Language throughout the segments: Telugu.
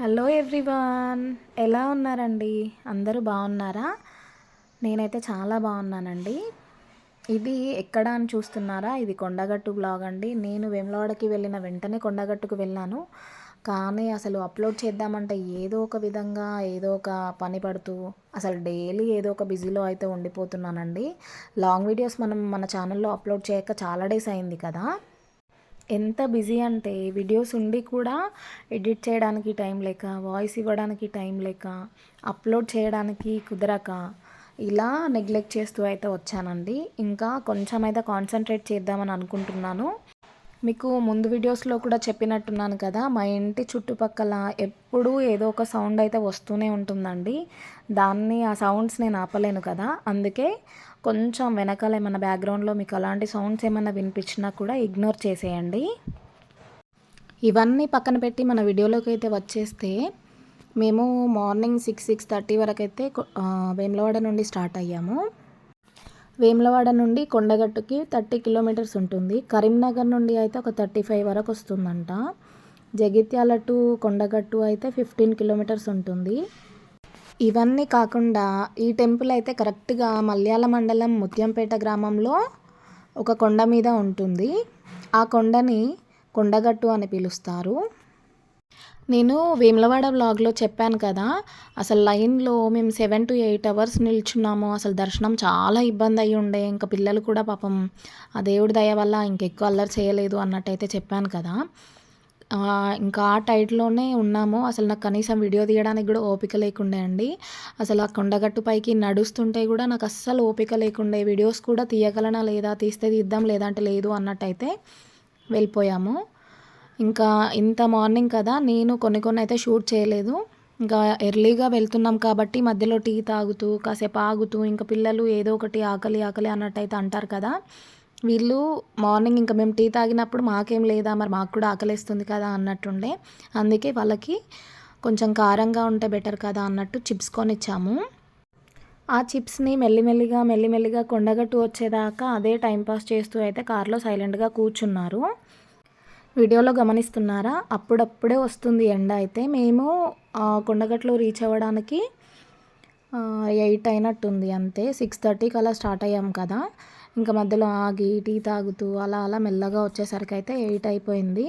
హలో ఎవ్రీవన్ ఎలా ఉన్నారండి? అందరూ బాగున్నారా? నేనైతే చాలా బాగున్నానండి. ఇది ఎక్కడ అని చూస్తున్నారా? ఇది కొండగట్టు బ్లాగ్ అండి. నేను వెమ్లవాడకి వెళ్ళిన వెంటనే కొండగట్టుకు వెళ్ళాను. కానీ అసలు అప్లోడ్ చేద్దామంటే ఏదో ఒక విధంగా ఏదో ఒక పని పడుతూ అసలు డైలీ ఏదో ఒక బిజీలో అయితే ఉండిపోతున్నానండి. లాంగ్ వీడియోస్ మనం మన ఛానల్లో అప్లోడ్ చేయక చాలా డేస్ అయింది కదా. ఎంత బిజీ అంటే వీడియోస్ ఉండి కూడా ఎడిట్ చేయడానికి టైం లేక వాయిస్ ఇవ్వడానికి టైం లేక అప్లోడ్ చేయడానికి కుదరక ఇలా నెగ్లెక్ట్ చేస్తూ అయితే వచ్చానండి. ఇంకా కొంచెం అయితే కాన్సన్ట్రేట్ చేద్దామని అనుకుంటున్నాను. మీకు ముందు వీడియోస్లో కూడా చెప్పినట్టున్నాను కదా మా ఇంటి చుట్టుపక్కల ఎప్పుడూ ఏదో ఒక సౌండ్ అయితే వస్తూనే ఉంటుందండి. దాన్ని ఆ సౌండ్స్ నేను ఆపలేను కదా అందుకే కొంచెం వెనకాల ఏమైనా బ్యాక్గ్రౌండ్లో మీకు అలాంటి సౌండ్స్ ఏమైనా వినిపించినా కూడా ఇగ్నోర్ చేసేయండి. ఇవన్నీ పక్కన పెట్టి మన వీడియోలోకి అయితే వచ్చేస్తే మేము మార్నింగ్ సిక్స్ సిక్స్ థర్టీ వరకు అయితే వేములవాడ నుండి స్టార్ట్ అయ్యాము. వేములవాడ నుండి కొండగట్టుకి థర్టీ కిలోమీటర్స్ ఉంటుంది. కరీంనగర్ నుండి అయితే ఒక థర్టీ ఫైవ్ వరకు వస్తుందంట. జగిత్యాల టు కొండగట్టు అయితే ఫిఫ్టీన్ కిలోమీటర్స్ ఉంటుంది. ఇవన్నీ కాకుండా ఈ టెంపుల్ అయితే కరెక్ట్గా మల్యాల మండలం ముత్యంపేట గ్రామంలో ఒక కొండ మీద ఉంటుంది. ఆ కొండని కొండగట్టు అని పిలుస్తారు. నేను వేములవాడ బ్లాగ్లో చెప్పాను కదా అసలు లైన్లో మేము సెవెన్ టు ఎయిట్ అవర్స్ నిల్చున్నాము. అసలు దర్శనం చాలా ఇబ్బంది అయ్యి ఉండే. ఇంకా పిల్లలు కూడా పాపం ఆ దేవుడి దయ వల్ల ఇంకెక్కువ అల్లరి చేయలేదు అన్నట్టయితే చెప్పాను కదా. ఇంకా ఆ టైట్లోనే ఉన్నాము. అసలు నాకు కనీసం వీడియో తీయడానికి కూడా ఓపిక లేకుండే అండి. అసలు ఆ కొండగట్టు పైకి నడుస్తుంటే కూడా నాకు అస్సలు ఓపిక లేకుండే. వీడియోస్ కూడా తీయగలనా లేదా తీస్తే తీద్దాం లేదంటే లేదు అన్నట్టయితే వెళ్ళిపోయాము. ఇంకా ఇంత మార్నింగ్ కదా నేను కొన్ని కొన్ని అయితే షూట్ చేయలేదు. ఇంకా ఎర్లీగా వెళ్తున్నాం కాబట్టి మధ్యలో టీ తాగుతూ కాసేపు ఆగుతూ ఇంకా పిల్లలు ఏదో ఒకటి ఆకలి ఆకలి అన్నట్టయితే అంటారు కదా. వీళ్ళు మార్నింగ్ ఇంకా మేము టీ తాగినప్పుడు మాకేం లేదా మరి మాకు కూడా ఆకలిస్తుంది కదా అన్నట్టుండే. అందుకే వాళ్ళకి కొంచెం కారంగా ఉంటే బెటర్ కదా అన్నట్టు చిప్స్ కొనిచ్చాము. ఆ చిప్స్ని మెల్లిమెల్లిగా మెల్లిమెల్లిగా కొండగట్టు వచ్చేదాకా అదే టైంపాస్ చేస్తూ అయితే కార్లో సైలెంట్గా కూర్చున్నారు. వీడియోలో గమనిస్తున్నారా? అప్పుడప్పుడే వస్తుంది ఎండ అయితే. మేము కొండగట్లో రీచ్ అవ్వడానికి ఎయిట్ అయినట్టుంది అంతే. సిక్స్ థర్టీకి అలా స్టార్ట్ అయ్యాం కదా. ఇంకా మధ్యలో ఆగి టీ తాగుతూ అలా అలా మెల్లగా వచ్చేసరికి అయితే ఎయిట్ అయిపోయింది.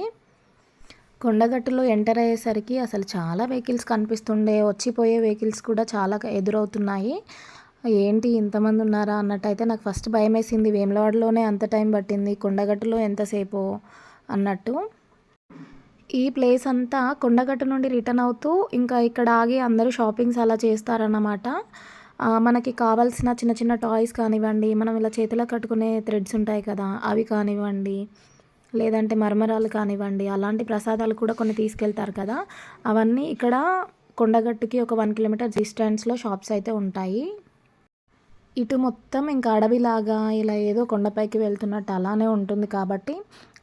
కొండగట్టులో ఎంటర్ అయ్యేసరికి అసలు చాలా వెహికల్స్ కనిపిస్తుండే వచ్చిపోయే వెహికల్స్ కూడా చాలా ఎదురవుతున్నాయి. ఏంటి ఇంతమంది ఉన్నారా అన్నట్టు అయితే నాకు ఫస్ట్ భయం వేసింది వేములవాడలోనే అంత టైం పట్టింది కొండగట్టులో ఎంతసేపు అన్నట్టు. ఈ ప్లేస్ అంతా కొండగట్టు నుండి రిటర్న్ అవుతూ ఇంకా ఇక్కడ ఆగి అందరూ షాపింగ్స్ అలా చేస్తారన్నమాట. మనకి కావాల్సిన చిన్న చిన్న టాయ్స్ కానివ్వండి మనం ఇలా చేతిలో కట్టుకునే థ్రెడ్స్ ఉంటాయి కదా అవి కానివ్వండి లేదంటే మర్మరాలు కానివ్వండి అలాంటి ప్రసాదాలు కూడా కొన్ని తీసుకెళ్తారు కదా అవన్నీ ఇక్కడ కొండగట్టుకి ఒక వన్ కిలోమీటర్ డిస్టెన్స్లో షాప్స్ అయితే ఉంటాయి. ఇటు మొత్తం ఇంకా అడవిలాగా ఇలా ఏదో కొండపైకి వెళ్తున్నట్టు అలానే ఉంటుంది కాబట్టి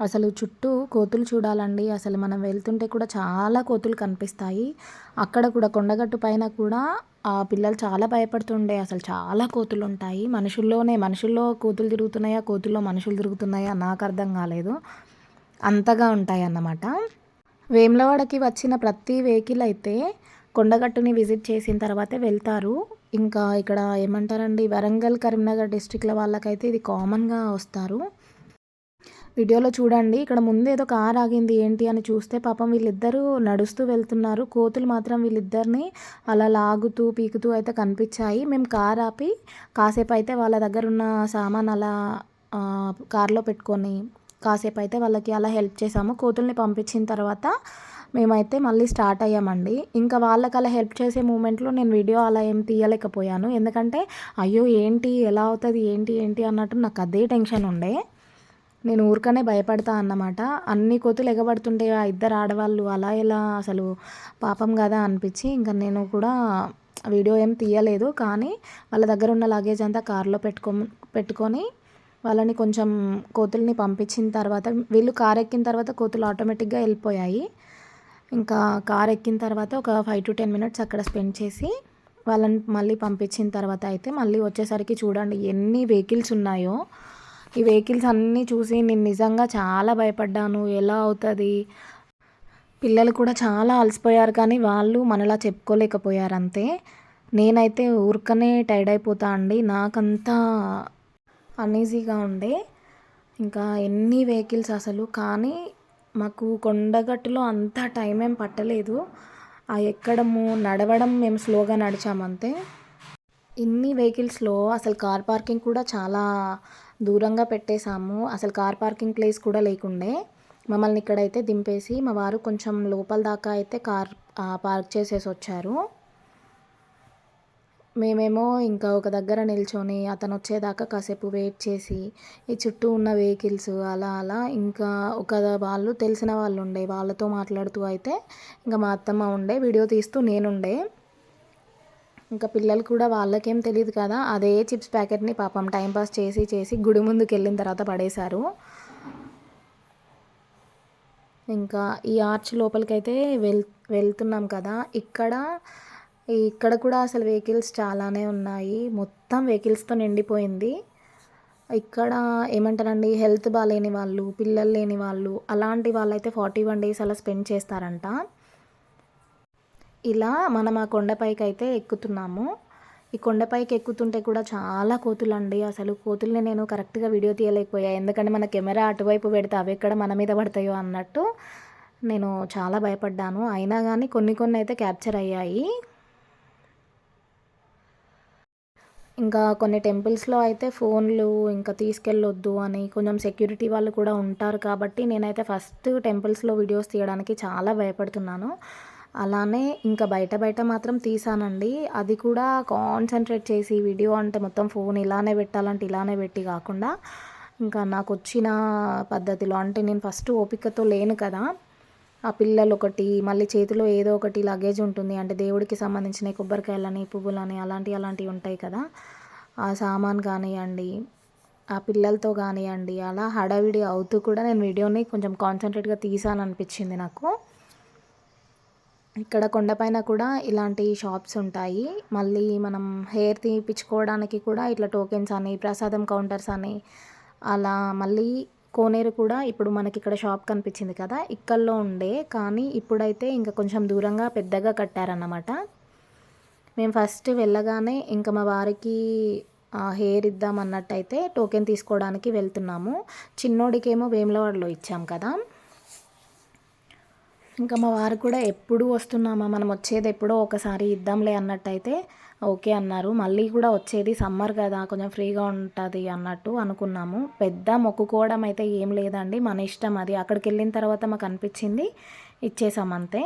అసలు చుట్టూ కోతులు చూడాలండి. అసలు మనం వెళ్తుంటే కూడా చాలా కోతులు కనిపిస్తాయి. అక్కడ కూడా కొండగట్టు పైన కూడా ఆ పిల్లలు చాలా భయపడుతుండే. అసలు చాలా కోతులు ఉంటాయి మనుషుల్లోనే మనుషుల్లో కోతులు తిరుగుతున్నాయా కోతుల్లో మనుషులు తిరుగుతున్నాయా నాకు అర్థం కాలేదు. అంతగా ఉంటాయి అన్నమాట వేములవాడకి వచ్చిన ప్రతి వెహికల్ అయితే కొండగట్టుని విజిట్ చేసిన తర్వాతే వెళ్తారు. ఇంకా ఇక్కడ ఏమంటారండి వరంగల్ కరీంనగర్ డిస్టిక్ల వాళ్ళకైతే ఇది కామన్గా వస్తారు. వీడియోలో చూడండి. ఇక్కడ ముందు ఏదో కార్ ఆగింది ఏంటి అని చూస్తే పాపం వీళ్ళిద్దరూ నడుస్తూ వెళ్తున్నారు. కోతులు మాత్రం వీళ్ళిద్దరిని అలా లాగుతూ పీకుతూ అయితే కనిపించాయి. మేము కార్ ఆపి కాసేపు అయితే వాళ్ళ దగ్గర ఉన్న సామాన్ అలా కార్లో పెట్టుకొని కాసేపు అయితే వాళ్ళకి అలా హెల్ప్ చేసాము కోతుల్ని పంపించిన తర్వాత మేమైతే మళ్ళీ స్టార్ట్ అయ్యామండి. ఇంకా వాళ్ళకి అలా హెల్ప్ చేసే మూమెంట్లో నేను వీడియో అలా ఏం తీయలేకపోయాను. ఎందుకంటే అయ్యో ఏంటి ఎలా అవుతుంది ఏంటి ఏంటి అన్నట్టు నాకు అదే టెన్షన్ ఉండే. నేను ఊరికనే భయపడతా అన్నమాట. అన్ని కోతులు ఎగబడుతుంటే ఆ ఇద్దరు ఆడవాళ్ళు అలా ఎలా అసలు పాపం కదా అనిపించి ఇంకా నేను కూడా వీడియో ఏం తీయలేదు. కానీ వాళ్ళ దగ్గర ఉన్న లగేజ్ అంతా కార్లో పెట్టుకో పెట్టుకొని వాళ్ళని కొంచెం కోతుల్ని పంపించిన తర్వాత వీళ్ళు కార్ ఎక్కిన తర్వాత కోతులు ఆటోమేటిక్గా వెళ్ళిపోయాయి. ఇంకా కార్ ఎక్కిన తర్వాత ఒక ఫైవ్ టు టెన్ మినిట్స్ అక్కడ స్పెండ్ చేసి వాళ్ళని మళ్ళీ పంపించిన తర్వాత అయితే మళ్ళీ వచ్చేసరికి చూడండి ఎన్ని వెహికల్స్ ఉన్నాయో. ఈ వెహికల్స్ అన్నీ చూసి నేను నిజంగా చాలా భయపడ్డాను. ఎలా అవుతుంది? పిల్లలు కూడా చాలా అలసిపోయారు కానీ వాళ్ళు మనలా చెప్పుకోలేకపోయారు అంతే. నేనైతే ఊరికనే టైర్డ్ అయిపోతా అండి. నాకంతా అన్ఈజీగా ఉండే. ఇంకా ఎన్ని వెహికల్స్ అసలు? కానీ మాకు కొండగట్టులో అంత టైం ఏం పట్టలేదు. ఆ ఎక్కడము నడవడం మేము స్లోగా నడిచామంతే. ఇన్ని వెహికల్స్లో అసలు కార్ పార్కింగ్ కూడా చాలా దూరంగా పెట్టేశాము. అసలు కార్ పార్కింగ్ ప్లేస్ కూడా లేకుండే. మమ్మల్ని ఇక్కడైతే దింపేసి మా వారు కొంచెం లోపల దాకా అయితే కార్ పార్క్ చేసేసి వచ్చారు. మేమేమో ఇంకా ఒక దగ్గర నిల్చొని అతను వచ్చేదాకా కాసేపు వెయిట్ చేసి ఈ చుట్టూ ఉన్న వెహికల్స్ అలా అలా ఇంకా ఒక వాళ్ళు తెలిసిన వాళ్ళు ఉండే వాళ్ళతో మాట్లాడుతూ అయితే ఇంకా మా అత్తమ్మ ఉండే వీడియో తీస్తూ నేనుండే. ఇంకా పిల్లలు కూడా వాళ్ళకేం తెలియదు కదా. అదే చిప్స్ ప్యాకెట్ని పాపం టైంపాస్ చేసి చేసి గుడి ముందుకు వెళ్ళిన తర్వాత పడేశారు. ఇంకా ఈ ఆర్చ్ లోపలికైతే వెల్ వెళ్తున్నాం కదా. ఇక్కడ ఇక్కడ కూడా అసలు వెహికల్స్ చాలానే ఉన్నాయి. మొత్తం వెహికల్స్తో నిండిపోయింది. ఇక్కడ ఏమంటారండి? హెల్త్ బాగాలేని వాళ్ళు పిల్లలు లేని వాళ్ళు అలాంటి వాళ్ళైతే ఫార్టీ వన్ డేస్ అలా స్పెండ్ చేస్తారంట. ఇలా మనం ఆ కొండపైకి అయితే ఎక్కుతున్నాము. ఈ కొండపైకి ఎక్కుతుంటే కూడా చాలా కోతులు అండి అసలు కోతుల్ని నేను కరెక్ట్గా వీడియో తీయలేకపోయా. ఎందుకంటే మన కెమెరా అటువైపు పెడితే అవి ఎక్కడ మన మీద పడతాయో అన్నట్టు నేను చాలా భయపడ్డాను. అయినా కానీ కొన్ని కొన్ని అయితే క్యాప్చర్ అయ్యాయి. ఇంకా కొన్ని టెంపుల్స్లో అయితే ఫోన్లు ఇంకా తీసుకెళ్ళొద్దు అని కొంచెం సెక్యూరిటీ వాళ్ళు కూడా ఉంటారు కాబట్టి నేనైతే ఫస్ట్ టెంపుల్స్లో వీడియోస్ తీయడానికి చాలా భయపడుతున్నాను. అలానే ఇంకా బయట బయట మాత్రం తీసానండి. అది కూడా కాన్సన్ట్రేట్ చేసి వీడియో అంటే మొత్తం ఫోన్ ఇలానే పెట్టాలంటే ఇలానే పెట్టి కాకుండా ఇంకా నాకు వచ్చిన పద్ధతిలో అంటే నేను ఫస్ట్ ఓపికతో లేను కదా. ఆ పిల్లలు ఒకటి మళ్ళీ చేతిలో ఏదో ఒకటి లగేజ్ ఉంటుంది. అంటే దేవుడికి సంబంధించిన కొబ్బరికాయలని పువ్వులని అలాంటివి అలాంటివి ఉంటాయి కదా. ఆ సామాన్ కానివ్వండి ఆ పిల్లలతో కానివ్వండి అలా హడావిడి అవుతూ కూడా నేను వీడియోని కొంచెం కాన్సన్ట్రేట్గా తీసాను అనిపించింది నాకు. ఇక్కడ కొండపైన కూడా ఇలాంటి షాప్స్ ఉంటాయి. మళ్ళీ మనం హెయిర్ తీపిచ్చుకోవడానికి కూడా ఇట్లా టోకెన్స్ అని ప్రసాదం కౌంటర్స్ అని అలా మళ్ళీ కోనేరు కూడా ఇప్పుడు మనకి ఇక్కడ షాప్ కనిపించింది కదా ఇక్కల్లో ఉండే. కానీ ఇప్పుడైతే ఇంకా కొంచెం దూరంగా పెద్దగా కట్టారన్నమాట. మేము ఫస్ట్ వెళ్ళగానే ఇంకా మా వారికి హెయిర్ ఇద్దాం అన్నట్టయితే టోకెన్ తీసుకోవడానికి వెళ్తున్నాము. చిన్నోడికేమో వేములవాడలో ఇచ్చాం కదా. ఇంకా మా వారు కూడా ఎప్పుడు వస్తున్నామా? మనం వచ్చేది ఎప్పుడో ఒకసారి ఇద్దాంలే అన్నట్టయితే ఓకే అన్నారు. మళ్ళీ కూడా వచ్చేది సమ్మర్ కదా కొంచెం ఫ్రీగా ఉంటుంది అన్నట్టు అనుకున్నాము. పెద్ద మొక్కుకోవడం అయితే ఏం లేదండి. మన ఇష్టం అది. అక్కడికి వెళ్ళిన తర్వాత మాకు అనిపించింది ఇచ్చేసాం అంతే.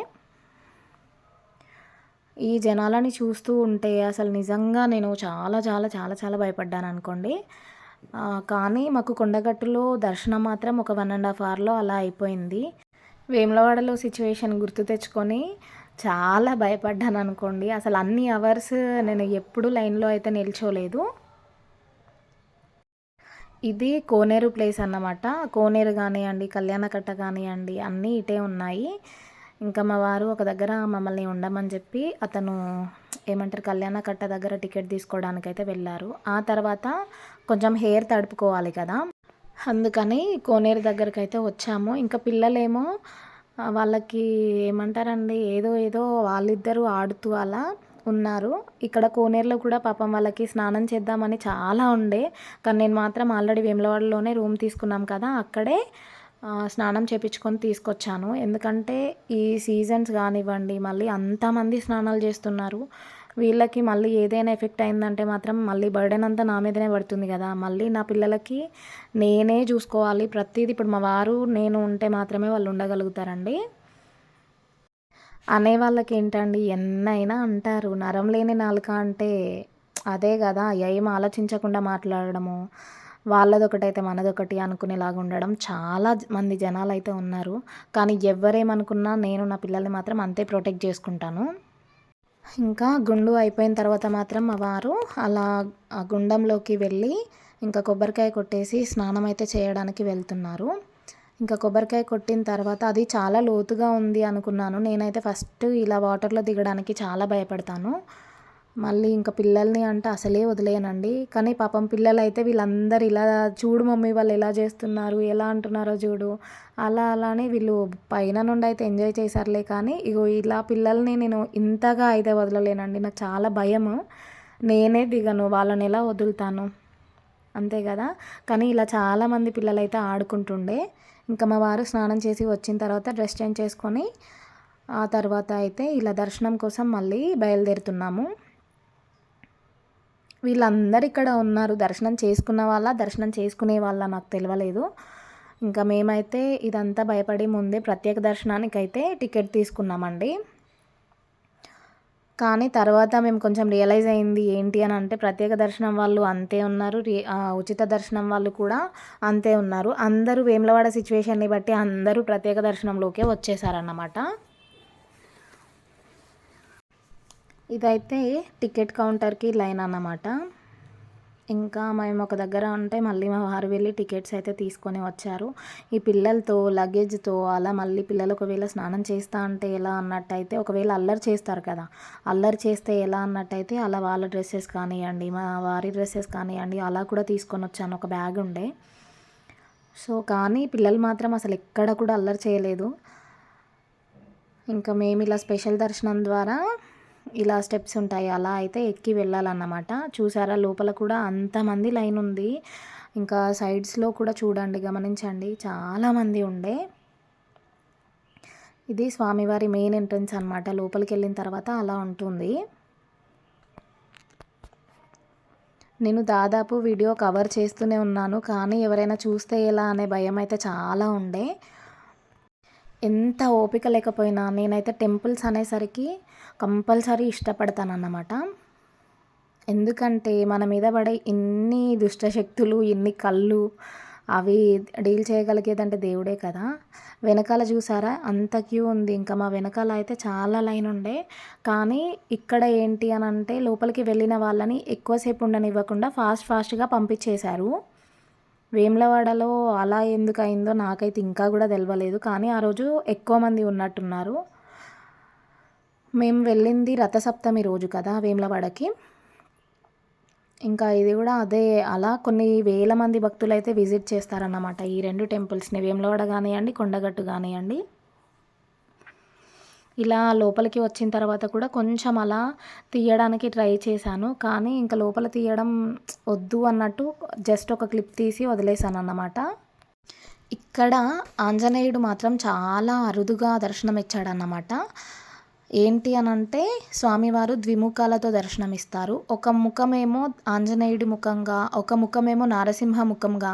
ఈ జనాలని చూస్తూ ఉంటే అసలు నిజంగా నేను చాలా చాలా చాలా చాలా భయపడ్డాను అనుకోండి. కానీ మాకు కొండగట్టులో దర్శనం మాత్రం ఒక వన్ అండ్ హాఫ్ అవర్లో అలా అయిపోయింది. వేములవాడలో సిచ్యువేషన్ గుర్తు తెచ్చుకొని చాలా భయపడ్డాను అనుకోండి. అసలు అన్ని అవర్స్ నేను ఎప్పుడు లైన్లో అయితే నిల్చోలేదు. ఇది కోనేరు ప్లేస్ అన్నమాట. కోనేరు కానివ్వండి కళ్యాణకట్ట కానివ్వండి అన్నీ ఇటే ఉన్నాయి. ఇంకా మా వారు ఒక దగ్గర మమ్మల్ని ఉండమని చెప్పి అతను ఏమంటారు కళ్యాణకట్ట దగ్గర టికెట్ తీసుకోవడానికి అయితే వెళ్ళారు. ఆ తర్వాత కొంచెం హెయిర్ తడుపుకోవాలి కదా. అందుకని కోనేరు దగ్గరికి అయితే వచ్చాము. ఇంకా పిల్లలేమో వాళ్ళకి ఏమంటారండి ఏదో ఏదో వాళ్ళిద్దరూ ఆడుతూ అలా ఉన్నారు. ఇక్కడ కోనేరులో కూడా పాపం వాళ్ళకి స్నానం చేద్దామని చాలా ఉండే. కానీ నేను మాత్రం ఆల్రెడీ వేములవాడలోనే రూమ్ తీసుకున్నాం కదా అక్కడే స్నానం చేపించుకొని తీసుకొచ్చాను. ఎందుకంటే ఈ సీజన్స్ కానివ్వండి మళ్ళీ అంతమంది స్నానాలు చేస్తున్నారు. వీళ్ళకి మళ్ళీ ఏదైనా ఎఫెక్ట్ అయిందంటే మాత్రం మళ్ళీ బర్డెన్ అంతా నా మీదనే పడుతుంది కదా. మళ్ళీ నా పిల్లలకి నేనే చూసుకోవాలి. ప్రతిదీ ఇప్పుడు మా వారు నేను ఉంటే మాత్రమే వాళ్ళు ఉండగలుగుతారండి. అనే వాళ్ళకి ఏంటండి? ఎన్నైనా అంటారు. నరం లేని నాలుక అంటే అదే కదా. ఏం ఆలోచించకుండా మాట్లాడడము. వాళ్ళదొకటైతే మనదొకటి అనుకునేలాగా ఉండడం. చాలా మంది జనాలు అయితే ఉన్నారు. కానీ ఎవరేమనుకున్నా నేను నా పిల్లల్ని మాత్రం అంతే ప్రొటెక్ట్ చేసుకుంటాను. ఇంకా గుండు అయిపోయిన తర్వాత మాత్రం మా వారు అలా ఆ గుండంలోకి వెళ్ళి ఇంకా కొబ్బరికాయ కొట్టేసి స్నానం అయితే చేయడానికి వెళ్తున్నారు. ఇంకా కొబ్బరికాయ కొట్టిన తర్వాత అది చాలా లోతుగా ఉంది అనుకున్నాను. నేనైతే ఫస్ట్ ఇలా వాటర్లో దిగడానికి చాలా భయపడతాను. మళ్ళీ ఇంకా పిల్లల్ని అంటే అసలే వదిలేనండి కానీ పాపం పిల్లలు అయితే వీళ్ళందరూ ఇలా చూడు మమ్మీ వాళ్ళు ఎలా చేస్తున్నారు ఎలా అంటున్నారో చూడు. అలా అలానే వీళ్ళు పైన నుండి అయితే ఎంజాయ్ చేశారులే కానీ ఇగో ఇలా పిల్లల్ని నేను ఇంతగా అయితే వదలలేనండి. నాకు చాలా భయము. నేనే దిగను వాళ్ళని ఎలా వదులుతాను? అంతే కదా? కానీ ఇలా చాలామంది పిల్లలు అయితే ఆడుకుంటుండే. ఇంకా మా వారు స్నానం చేసి వచ్చిన తర్వాత డ్రెస్ చేంజ్ చేసుకొని ఆ తర్వాత అయితే ఇలా దర్శనం కోసం మళ్ళీ బయలుదేరుతున్నాము. వీళ్ళందరూ ఇక్కడ ఉన్నారు. దర్శనం చేసుకున్న వాళ్ళ దర్శనం చేసుకునే వాళ్ళ నాకు తెలియలేదు ఇంకా మేమైతే ఇదంతా భయపడి ముందే ప్రత్యేక దర్శనానికి అయితే టికెట్ తీసుకున్నామండి. కానీ తర్వాత మేము కొంచెం రియలైజ్ అయింది ఏంటి అని అంటే ప్రత్యేక దర్శనం వాళ్ళు అంతే ఉన్నారు. ఉచిత దర్శనం వాళ్ళు కూడా అంతే ఉన్నారు. అందరూ వేములవాడ సిచ్యువేషన్ని బట్టి అందరూ ప్రత్యేక దర్శనంలోకే వచ్చేసారన్నమాట. ఇదైతే టికెట్ కౌంటర్కి లైన్ అన్నమాట. ఇంకా మేము ఒక దగ్గర ఉంటే మళ్ళీ మా వారు వెళ్ళి టికెట్స్ అయితే తీసుకొని వచ్చారు. ఈ పిల్లలతో లగేజ్తో అలా మళ్ళీ పిల్లలు ఒకవేళ స్నానం చేస్తా అంటే ఎలా అన్నట్టయితే ఒకవేళ అల్లరి చేస్తారు కదా అల్లరి చేస్తే ఎలా అన్నట్టయితే అలా వాళ్ళ డ్రెస్సెస్ కానివ్వండి మా వారి డ్రెస్సెస్ కానివ్వండి అలా కూడా తీసుకొని వచ్చాను ఒక బ్యాగ్ ఉండే. సో కానీ పిల్లలు మాత్రం అసలు ఎక్కడ కూడా అల్లరి చేయలేదు. ఇంకా మేము ఇలా స్పెషల్ దర్శనం ద్వారా ఇలా స్టెప్స్ ఉంటాయి అలా అయితే ఎక్కి వెళ్ళాలన్నమాట. చూసారా లోపల కూడా అంతమంది లైన్ ఉంది. ఇంకా సైడ్స్లో కూడా చూడండి గమనించండి. చాలామంది ఉండే. ఇది స్వామివారి మెయిన్ ఎంట్రన్స్ అనమాట లోపలికి వెళ్ళిన తర్వాత అలా ఉంటుంది. నేను దాదాపు వీడియో కవర్ చేస్తూనే ఉన్నాను. కానీ ఎవరైనా చూస్తే ఎలా అనే భయం అయితే చాలా ఉండే. ఎంత ఓపిక లేకపోయినా నేనైతే టెంపుల్స్ అనేసరికి కంపల్సరీ ఇష్టపడతానన్నమాట. ఎందుకంటే మన మీద పడే ఇన్ని దుష్టశక్తులు ఎన్ని కళ్ళు అవి డీల్ చేయగలిగేదంటే దేవుడే కదా. వెనకాల చూసారా? అంత క్యూ ఉంది. ఇంకా మా వెనకాల అయితే చాలా లైన్ ఉండే. కానీ ఇక్కడ ఏంటి అని అంటే లోపలికి వెళ్ళిన వాళ్ళని ఎక్కువసేపు ఉండనివ్వకుండా ఫాస్ట్ ఫాస్ట్గా పంపించేశారు. వేములవాడలో అలా ఎందుకు అయిందో నాకైతే ఇంకా కూడా తెలియలేదు కానీ ఆ రోజు ఎక్కువ మంది ఉన్నట్టున్నారు. మేము వెళ్ళింది రథసప్తమి రోజు కదా వేములవాడకి. ఇంకా ఇది కూడా అదే అలా కొన్ని వేల మంది భక్తులు అయితే విజిట్ చేస్తారన్నమాట ఈ రెండు టెంపుల్స్ని. వేములవాడ కానివ్వండి కొండగట్టు కానివ్వండి. ఇలా లోపలికి వచ్చిన తర్వాత కూడా కొంచెం అలా తీయడానికి ట్రై చేశాను. కానీ ఇంకా లోపల తీయడం వద్దు అన్నట్టు జస్ట్ ఒక క్లిప్ తీసి వదిలేశాను అన్నమాట ఇక్కడ ఆంజనేయుడు మాత్రం చాలా అరుదుగా దర్శనం ఇచ్చాడన్నమాట ఏంటి అని అంటే స్వామివారు ద్విముఖాలతో దర్శనమిస్తారు. ఒక ముఖమేమో ఆంజనేయుడి ముఖంగా ఒక ముఖమేమో నారసింహ ముఖంగా.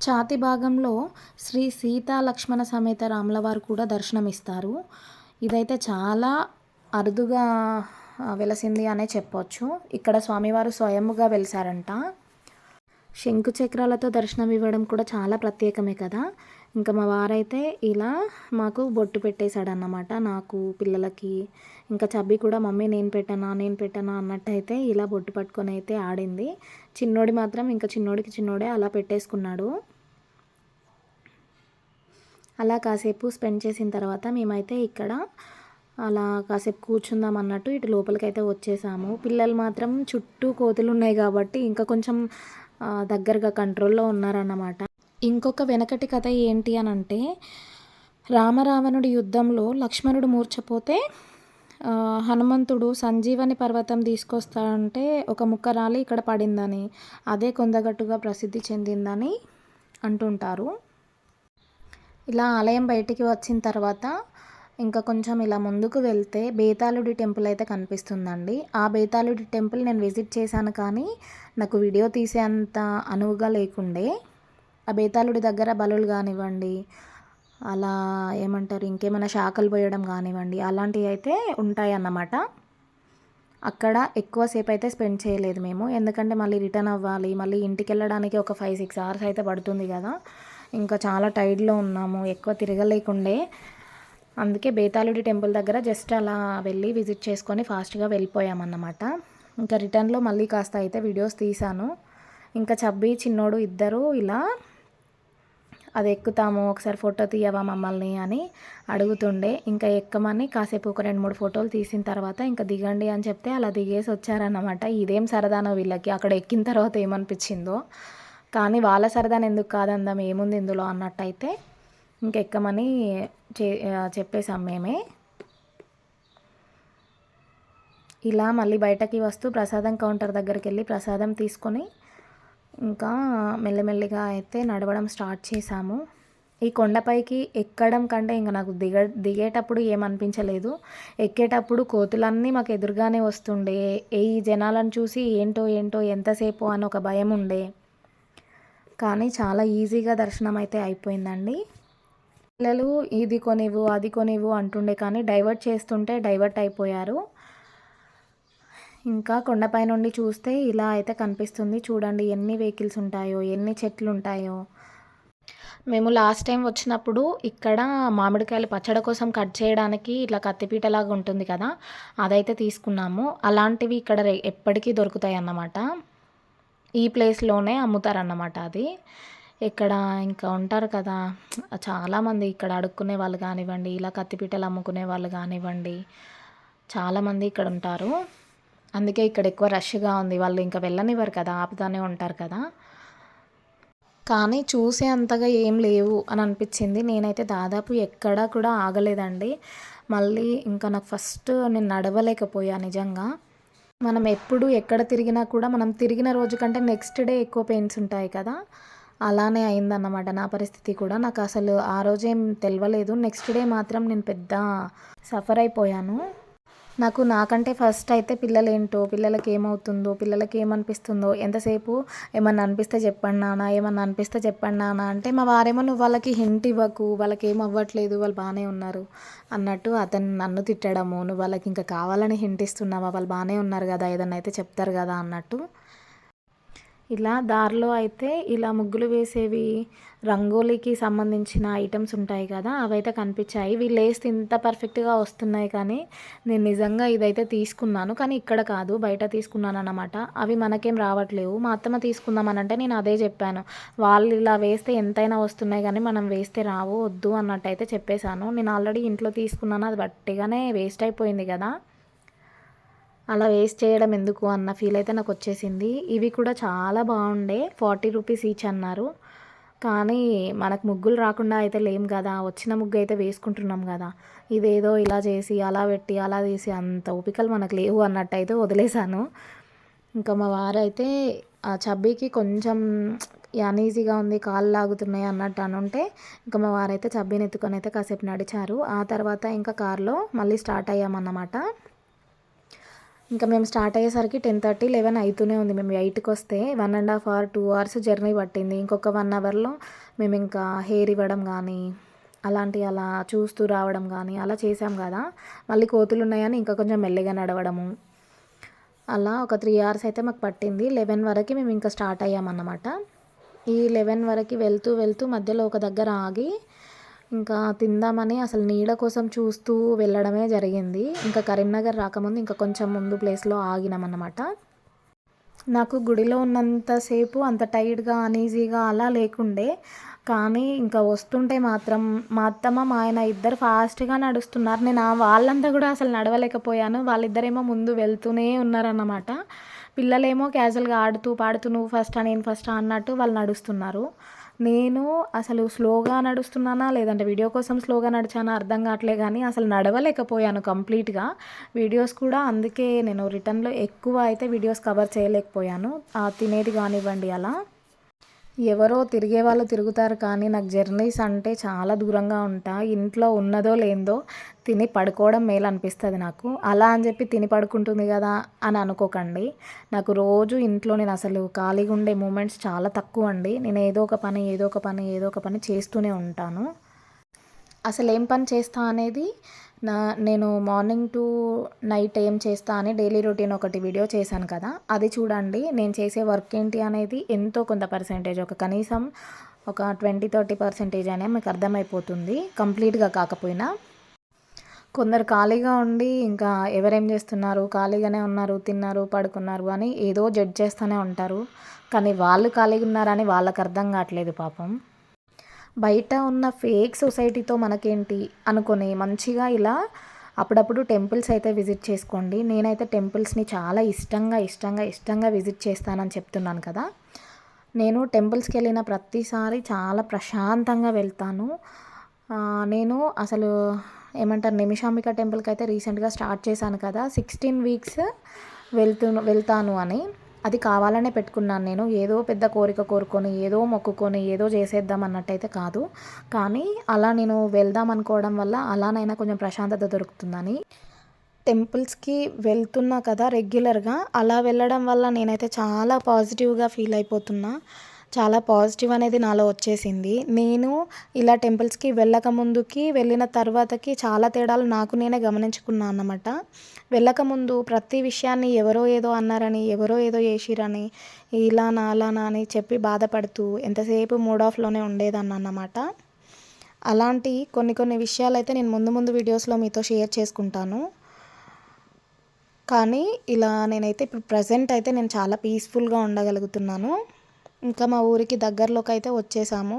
ఛాతి భాగంలో శ్రీ సీతా లక్ష్మణ సమేత రాములవారు కూడా దర్శనమిస్తారు. ఇదైతే చాలా అరుదుగా వెలసింది అనే చెప్పొచ్చు. ఇక్కడ స్వామివారు స్వయముగా వెలిసారంట శంకు చక్రాలతో దర్శనం ఇవ్వడం కూడా చాలా ప్రత్యేకమే కదా. ఇంకా మా వారైతే ఇలా మాకు బొట్టు పెట్టేశాడన్నమాట. నాకు పిల్లలకి ఇంకా చబ్బి కూడా మమ్మీ నేను పెట్టానా నేను పెట్టానా అన్నట్టు అయితే ఇలా బొట్టు పట్టుకొని అయితే ఆడింది. చిన్నోడి మాత్రం ఇంకా చిన్నోడికి చిన్నోడే అలా పెట్టేసుకున్నాడు. అలా కాసేపు స్పెండ్ చేసిన తర్వాత మేమైతే ఇక్కడ అలా కాసేపు కూర్చుందాం అన్నట్టు ఇటు లోపలికి అయితే వచ్చేసాము. పిల్లలు మాత్రం చుట్టూ కోతులు ఉన్నాయి కాబట్టి ఇంకా కొంచెం దగ్గరగా కంట్రోల్లో ఉన్నారన్నమాట. ఇంకొక వెనకటి కథ ఏంటి అని అంటే రామరావణుడి యుద్ధంలో లక్ష్మణుడు మూర్చపోతే హనుమంతుడు సంజీవని పర్వతం తీసుకొస్తాడంటే ఒక ముక్క రాలి ఇక్కడ పడిందని అదే కొందగట్టుగా ప్రసిద్ధి చెందిందని అంటుంటారు. ఇలా ఆలయం బయటికి వచ్చిన తర్వాత ఇంకా కొంచెం ఇలా ముందుకు వెళ్తే బేతాళుడి టెంపుల్ అయితే కనిపిస్తుందండి. ఆ బేతాళుడి టెంపుల్ నేను విజిట్ చేశాను కానీ నాకు వీడియో తీసేంత అనువుగా లేకుండే. ఆ బేతాళుడి దగ్గర బలులు కానివ్వండి అలా ఏమంటారు ఇంకేమైనా శాఖలు పోయడం కానివ్వండి అలాంటివి అయితే ఉంటాయి అన్నమాట అక్కడ ఎక్కువసేపు అయితే స్పెండ్ చేయలేదు మేము. ఎందుకంటే మళ్ళీ రిటర్న్ అవ్వాలి మళ్ళీ ఇంటికి వెళ్ళడానికి ఒక ఫైవ్ సిక్స్ అవర్స్ అయితే పడుతుంది కదా. ఇంకా చాలా టైడ్లో ఉన్నాము ఎక్కువ తిరగలేకుండే. అందుకే బేతాళుడి టెంపుల్ దగ్గర జస్ట్ అలా వెళ్ళి విజిట్ చేసుకొని ఫాస్ట్గా వెళ్ళిపోయామన్నమాట. ఇంకా రిటర్న్లో మళ్ళీ కాస్త అయితే వీడియోస్ తీశాను. ఇంకా చబ్బి చిన్నోడు ఇద్దరు ఇలా అది ఎక్కుతాము ఒకసారి ఫోటో తీయవా మమ్మల్ని అని అడుగుతుండే. ఇంకా ఎక్కమని కాసేపు ఒక రెండు మూడు ఫోటోలు తీసిన తర్వాత ఇంకా దిగండి అని చెప్తే అలా దిగేసి వచ్చారన్నమాట. ఇదేం సరదానో వీళ్ళకి అక్కడ ఎక్కిన తర్వాత ఏమనిపించిందో. కానీ వాళ్ళ సరదాని ఎందుకు కాదందాం? ఏముంది ఇందులో అన్నట్టయితే ఇంకెక్కమని చే చెప్పేశాం మేమే. ఇలా మళ్ళీ బయటకి వస్తూ ప్రసాదం కౌంటర్ దగ్గరికి వెళ్ళి ప్రసాదం తీసుకొని ఇంకా మెల్లమెల్లిగా అయితే నడవడం స్టార్ట్ చేశాము. ఈ కొండపైకి ఎక్కడం కంటే ఇంకా నాకు దిగ దిగేటప్పుడు ఏమనిపించలేదు. ఎక్కేటప్పుడు కోతులన్నీ మాకు ఎదురుగానే వస్తుండే. ఏ జనాలను చూసి ఏంటో ఏంటో ఎంతసేపు అని ఒక భయం ఉండే. కానీ చాలా ఈజీగా దర్శనం అయితే అయిపోయిందండి. పిల్లలు ఇది కొనివ్వు అది కొనివ్వు అంటుండే కానీ డైవర్ట్ చేస్తుంటే డైవర్ట్ అయిపోయారు. ఇంకా కొండపై నుండి చూస్తే ఇలా అయితే కనిపిస్తుంది. చూడండి ఎన్ని వెహికల్స్ ఉంటాయో ఎన్ని చెట్లు ఉంటాయో. మేము లాస్ట్ టైం వచ్చినప్పుడు ఇక్కడ మామిడికాయలు పచ్చడి కోసం కట్ చేయడానికి ఇట్లా కత్తిపీటలాగా ఉంటుంది కదా అదైతే తీసుకున్నాము. అలాంటివి ఇక్కడ ఎప్పటికీ దొరుకుతాయి అన్నమాట ఈ ప్లేస్లోనే అమ్ముతారన్నమాట అది. ఇక్కడ ఇంకా ఉంటారు కదా చాలామంది ఇక్కడ అడుక్కునే వాళ్ళు కానివ్వండి ఇలా కత్తిపీటలు అమ్ముకునే వాళ్ళు కానివ్వండి చాలామంది ఇక్కడ ఉంటారు. అందుకే ఇక్కడ ఎక్కువ రష్గా ఉంది వాళ్ళు ఇంకా వెళ్ళనివ్వరు కదా ఆపుతానే ఉంటారు కదా. కానీ చూసే అంతగా ఏం లేవు అని అనిపించింది. నేనైతే దాదాపు ఎక్కడా కూడా ఆగలేదండి. మళ్ళీ ఇంకా నాకు ఫస్ట్ నేను నడవలేకపోయా నిజంగా. మనం ఎప్పుడు ఎక్కడ తిరిగినా కూడా మనం తిరిగిన రోజు కంటే నెక్స్ట్ డే ఎక్కువ పెయిన్స్ ఉంటాయి కదా. అలానే అయిందన్నమాట నా పరిస్థితి కూడా. నాకు అసలు ఆ రోజేం తెలియలేదు నెక్స్ట్ డే మాత్రం నేను పెద్ద సఫర్ అయిపోయాను. నాకు నాకంటే ఫస్ట్ అయితే పిల్లలు ఏంటో పిల్లలకి ఏమవుతుందో పిల్లలకి ఏమనిపిస్తుందో ఎంతసేపు ఏమన్నా అనిపిస్తే చెప్పండి నాన్న ఏమన్నా అనిపిస్తే చెప్పండి నాన్న అంటే మా వారేమో నువ్వు వాళ్ళకి హింట్ ఇవ్వకు వాళ్ళకి ఏం అవ్వట్లేదు వాళ్ళు బాగానే ఉన్నారు అన్నట్టు అతను నన్ను తిట్టడము నువ్వు వాళ్ళకి ఇంకా కావాలని హింట్ ఇస్తున్నావా వాళ్ళు బాగానే ఉన్నారు కదా ఏదన్నా అయితే చెప్తారు కదా అన్నట్టు ఇలా దారిలో అయితే ఇలా ముగ్గులు వేసేవి రంగోలీకి సంబంధించిన ఐటమ్స్ ఉంటాయి కదా అవైతే కనిపించాయి. వీళ్ళు వేస్తే ఇంత పర్ఫెక్ట్గా వస్తున్నాయి కానీ నేను నిజంగా ఇదైతే తీసుకున్నాను. కానీ ఇక్కడ కాదు బయట తీసుకున్నాను అన్నమాట అవి మనకేం రావట్లేవు. మా అత్తమ్మ తీసుకుందామని అంటే నేను అదే చెప్పాను. వాళ్ళు ఇలా వేస్తే ఎంతైనా వస్తున్నాయి కానీ మనం వేస్తే రావు వద్దు అన్నట్టు అయితే చెప్పేశాను. నేను ఆల్రెడీ ఇంట్లో తీసుకున్నాను అది బట్టిగానే వేస్ట్ అయిపోయింది కదా. అలా వేస్ట్ చేయడం ఎందుకు అన్న ఫీల్ అయితే నాకు వచ్చేసింది ఇవి కూడా చాలా బాగుండే. ఫార్టీ రూపీస్ ఈచ్ అన్నారు. కానీ మనకు ముగ్గులు రాకుండా అయితే లేం కదా. వచ్చిన ముగ్గు అయితే వేసుకుంటున్నాం కదా. ఇదేదో ఇలా చేసి అలా పెట్టి అలా తీసి అంత ఓపికలు మనకు లేవు అన్నట్టు అయితే వదిలేశాను. ఇంకా మా వారైతే ఆ చబ్బీకి కొంచెం అనీజీగా ఉంది కాళ్ళు లాగుతున్నాయి అన్నట్టు అనుంటే ఇంకా మా వారైతే చబ్బీని ఎత్తుకొని అయితే కాసేపు నడిచారు. ఆ తర్వాత ఇంకా కారులో మళ్ళీ స్టార్ట్ అయ్యామన్నమాట. ఇంకా మేము స్టార్ట్ అయ్యేసరికి టెన్ థర్టీ లెవెన్ అవుతూనే ఉంది. మేము ఎయిట్కి వస్తే one and half hour two hours journey పట్టింది. ఇంకొక వన్ అవర్లో మేము ఇంకా హెయిర్ ఇవ్వడం కానీ అలాంటి అలా చూస్తూ రావడం కానీ అలా చేసాం కదా. మళ్ళీ కోతులు ఉన్నాయని ఇంకా కొంచెం మెల్లిగా నడవడము. అలా ఒక త్రీ అవర్స్ అయితే మాకు పట్టింది. లెవెన్ వరకు మేము ఇంకా స్టార్ట్ అయ్యామన్నమాట. ఈ లెవెన్ వరకు వెళ్తూ వెళ్తూ మధ్యలో ఒక దగ్గర ఆగి ఇంకా తిందామని అసలు నీడ కోసం చూస్తూ వెళ్ళడమే జరిగింది. ఇంకా కరీంనగర్ రాకముందు ఇంకా కొంచెం ముందు ప్లేస్లో ఆగినామన్నమాట. నాకు గుడిలో ఉన్నంతసేపు అంత టైర్డ్గా అనీజీగా అలా లేకుండే. కానీ ఇంకా వస్తుంటే మాత్రం మా అత్తమ్మ మా ఆయన ఇద్దరు ఫాస్ట్గా నడుస్తున్నారు. నేను వాళ్ళంతా కూడా అసలు నడవలేకపోయాను. వాళ్ళిద్దరేమో ముందు వెళ్తూనే ఉన్నారన్నమాట. పిల్లలేమో క్యాజువల్గా ఆడుతూ పాడుతూ నువ్వు ఫస్ట్ నేను ఫస్ట్ అన్నట్టు వాళ్ళు నడుస్తున్నారు. నేను అసలు స్లోగా నడుస్తున్నానా లేదంటే వీడియో కోసం స్లోగా నడిచానా అర్థం కావట్లే కానీ అసలు నడవలేకపోయాను కంప్లీట్గా. వీడియోస్ కూడా అందుకే నేను రిటర్న్లో ఎక్కువ అయితే వీడియోస్ కవర్ చేయలేకపోయాను. తినేది కానివ్వండి అలా. ఎవరో తిరిగే వాళ్ళు తిరుగుతారు కానీ నాకు జర్నీస్ అంటే చాలా దూరంగా ఉంటా. ఇంట్లో ఉన్నదో లేదో తిని పడుకోవడం మేలు అనిపిస్తుంది నాకు. అలా అని చెప్పి తిని పడుకుంటుంది కదా అని అనుకోకండి. నాకు రోజు ఇంట్లో నేను అసలు ఖాళీగా ఉండే మూమెంట్స్ చాలా తక్కువ అండి. నేను ఏదో ఒక పని ఏదో ఒక పని ఏదో ఒక పని చేస్తూనే ఉంటాను. అసలు ఏం పని చేస్తా అనేది నా నేను మార్నింగ్ టు నైట్ ఏం చేస్తా అని డైలీ రొటీన్ ఒకటి వీడియో చేశాను కదా అది చూడండి. నేను చేసే వర్క్ ఏంటి అనేది ఎంతో కొంత పర్సెంటేజ్ ఒక కనీసం ఒక ట్వంటీ థర్టీ పర్సెంటేజ్ అనే మీకు అర్థమైపోతుంది కంప్లీట్గా కాకపోయినా. కొందరు ఖాళీగా ఉండి ఇంకా ఎవరేం చేస్తున్నారు? ఖాళీగానే ఉన్నారు తిన్నారు పడుకున్నారు అని ఏదో జడ్జ్ చేస్తూనే ఉంటారు. కానీ వాళ్ళు ఖాళీగా ఉన్నారని వాళ్ళకి అర్థం కావట్లేదు పాపం. బయట ఉన్న ఫేక్ సొసైటీతో మనకేంటి అనుకుని మంచిగా ఇలా అప్పుడప్పుడు టెంపుల్స్ అయితే విజిట్ చేసుకోండి. నేనైతే టెంపుల్స్ని చాలా ఇష్టంగా ఇష్టంగా ఇష్టంగా విజిట్ చేస్తానని చెప్తున్నాను కదా. నేను టెంపుల్స్కి వెళ్ళిన ప్రతిసారి చాలా ప్రశాంతంగా వెళ్తాను. నేను అసలు ఏమంటారు నిమిషాంబిక టెంపుల్కి అయితే రీసెంట్గా స్టార్ట్ చేశాను కదా సిక్స్టీన్ వీక్స్ వెళ్తు వెళ్తాను అని. అది కావాలనే పెట్టుకున్నాను నేను. ఏదో పెద్ద కోరిక కోరుకొని ఏదో మొక్కుకొని ఏదో చేసేద్దాం అన్నట్టయితే కాదు. కానీ అలా నేను వెళ్దాం అనుకోవడం వల్ల అలానైనా కొంచెం ప్రశాంతత దొరుకుతుందని. టెంపుల్స్కి వెళ్తున్నా కదా రెగ్యులర్గా. అలా వెళ్ళడం వల్ల నేనైతే చాలా పాజిటివ్గా ఫీల్ అయిపోతున్నా. చాలా పాజిటివ్ అనేది నాలో వచ్చేసింది. నేను ఇలా టెంపుల్స్కి వెళ్ళక ముందుకి వెళ్ళిన తర్వాతకి చాలా తేడాలు నాకు నేనే గమనించుకున్నాను అన్నమాట. వెళ్ళక ముందు ప్రతి విషయాన్ని ఎవరో ఏదో అన్నారని ఎవరో ఏదో చేసిరని ఇలానా అలానా అని చెప్పి బాధపడుతూ ఎంతసేపు మూడ్ ఆఫ్లోనే ఉండేదాన్ని అన్నమాట. అలాంటి కొన్ని కొన్ని విషయాలు అయితే నేను ముందు ముందు వీడియోస్లో మీతో షేర్ చేసుకుంటాను. కానీ ఇలా నేనైతే ఇప్పుడు ప్రజెంట్ అయితే నేను చాలా పీస్ఫుల్గా ఉండగలుగుతున్నాను. ఇంకా మా ఊరికి దగ్గరలోకి అయితే వచ్చేసాము.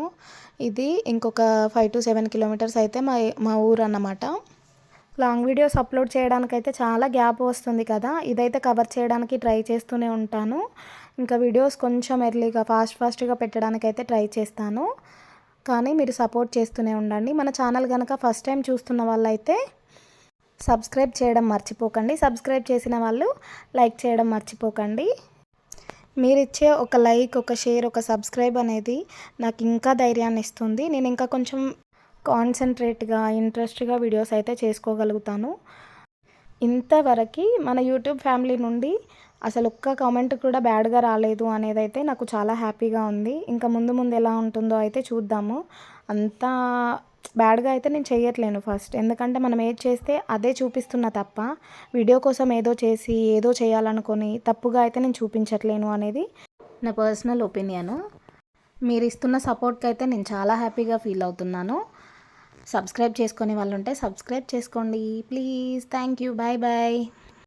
ఇది ఇంకొక ఫైవ్ టు సెవెన్ కిలోమీటర్స్ అయితే మా మా ఊరు అన్నమాట. లాంగ్ వీడియోస్ అప్లోడ్ చేయడానికైతే చాలా గ్యాప్ వస్తుంది కదా. ఇదైతే కవర్ చేయడానికి ట్రై చేస్తూనే ఉంటాను. ఇంకా వీడియోస్ కొంచెం ఎర్లీగా ఫాస్ట్ ఫాస్ట్గా పెట్టడానికైతే ట్రై చేస్తాను. కానీ మీరు సపోర్ట్ చేస్తూనే ఉండండి. మన ఛానల్ కనుక ఫస్ట్ టైం చూస్తున్న వాళ్ళైతే సబ్స్క్రైబ్ చేయడం మర్చిపోకండి. సబ్స్క్రైబ్ చేసిన వాళ్ళు లైక్ చేయడం మర్చిపోకండి. మీరు ఇచ్చే ఒక లైక్ ఒక షేర్ ఒక సబ్స్క్రైబ్ అనేది నాకు ఇంకా ధైర్యాన్ని ఇస్తుంది. నేను ఇంకా కొంచెం కాన్సన్ట్రేట్గా ఇంట్రెస్ట్గా వీడియోస్ అయితే చేసుకోగలుగుతాను. ఇంతవరకు మన యూట్యూబ్ ఫ్యామిలీ నుండి అసలు ఒక్క కామెంట్ కూడా బ్యాడ్గా రాలేదు అనేది అయితే నాకు చాలా హ్యాపీగా ఉంది. ఇంకా ముందు ముందు ఎలా ఉంటుందో అయితే చూద్దాము. అంతా బ్యాడ్గా అయితే నేను చేయట్లేను ఫస్ట్. ఎందుకంటే మనం ఏది చేస్తే అదే చూపిస్తున్నా తప్ప వీడియో కోసం ఏదో చేసి ఏదో చేయాలనుకొని తప్పుగా అయితే నేను చూపించట్లేను అనేది నా పర్సనల్ ఒపీనియను. మీరు ఇస్తున్న సపోర్ట్కి అయితే నేను చాలా హ్యాపీగా ఫీల్ అవుతున్నాను. సబ్స్క్రైబ్ చేసుకునే వాళ్ళు ఉంటే సబ్స్క్రైబ్ చేసుకోండి. Please. Thank you. Bye bye.